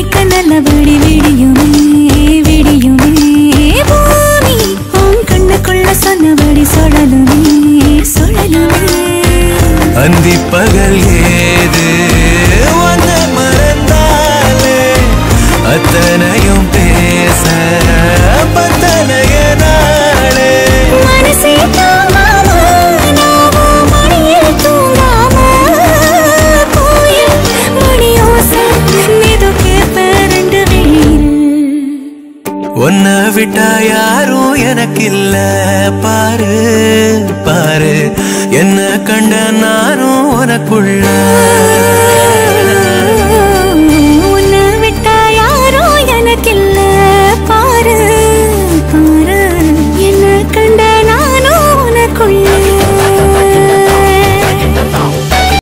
நீ நல்ல நிக்க விடியுமே விடியுமே பூமி உன் கண்ணுக்குள்ள சொன்னபடி சொல்லலுமே சொல்லலுமே அந்தி பகல் ஏது ஒன்ன மறந்தாலே அத்தனையும் பேச ஒன்ன விட்டா யாரும் எனக்கு இல்ல பாரு பாரு. என்ன கண்ட நானும் உனக்குள்ள.